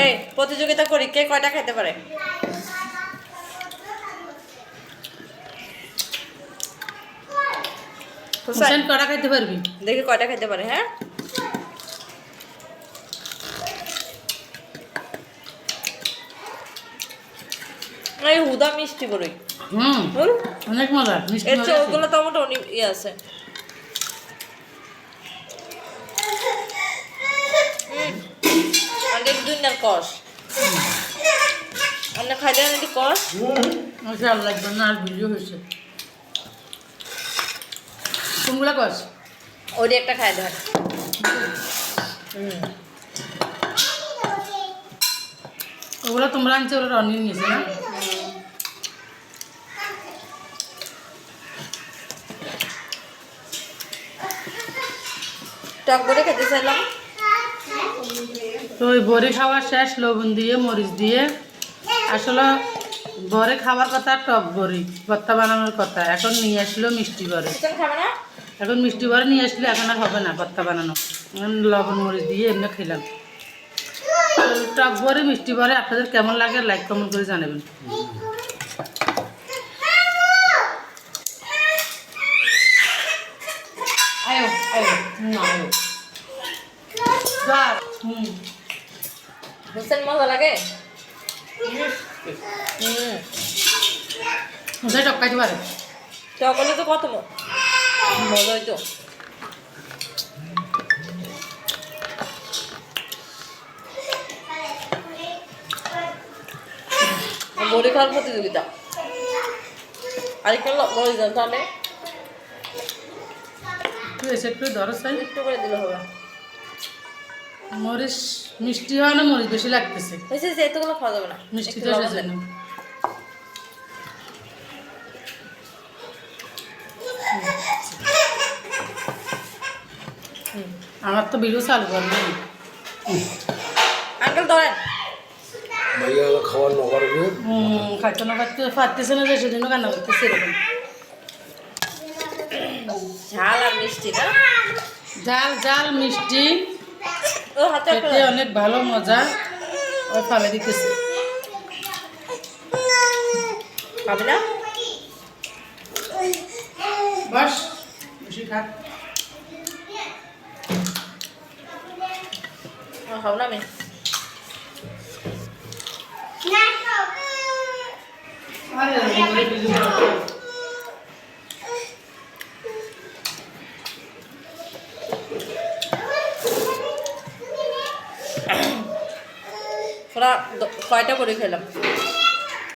এই প্রতিযোগিতা করি কে কয়টা খেতে পারে? হোসেন কড়া খাইতে পারবি? দেখি কয়টা খেতে পারে হ্যাঁ? এই হুদা মিষ্টি বড়ই হুম? অনেক মজা মিষ্টি এর চেয়ে। ওগুলো টমেটো অনেক ইয়ে আছে হুম। কষ। অনেক খাইলে অনেক কষ? আচ্ছা আর লাগবে না আর ভিডিও হয়েছে। কোনগুলা কস ওরই একটা খাই হুম। ওগুলো তোমরা আনছে ওরা রনি নিয়েছে না? টক করে খেতে চাইলাম। তো ওই বড়ি খাওয়া শেষ লবণ দিয়ে মরিচ দিয়ে। আসলে বরে খাওয়ার কথা টক বড়ি ভর্তা বানানোর কথা। এখন নিয়ে আসলো মিষ্টি বরে এখন মিষ্টি বরে নিয়ে আসলে এখন আর হবে না ভর্তা বানানো। লবণ মরিচ দিয়ে এমনি খেলাম। টক বরে মিষ্টি বরে আপনাদের কেমন লাগে লাইক কমেন্ট করে জানাবেন। আয়ো আয়ো আয়ো। হুম। হোসেন মজা লাগে হুম কোথায় টকাইতে পারে টক হলে তো কত মজা হইতো বড়ি খাওয়ার প্রতিযোগিতা আরেকটা বড়ি দেন তাহলে একটু ধরো একটু করে দিলে হবে মরিচ মিষ্টি হয় না মরিচ বেশি লাগতেছে। হয়েছে যে এতগুলো খাওয়া যাবে না। মিষ্টি তো এসেছে না। আমার তো ভিডিও চালু করবে আঙ্কেল ধরেন। ভাইয়া খাওয়ার নগরবে হুম খাইতে না খাইতে পারতেছে না যে সেদিনও কান্না করতেছে এরকম। ঝাল আর মিষ্টি না? জাল জাল মিষ্টি। খেতে অনেক ভালো মজা ওই ফালে দিতেছে খাবি না বাস বেশি খা ও, খাব না আমি আরে ভিডিও কয়টা করে খেলাম?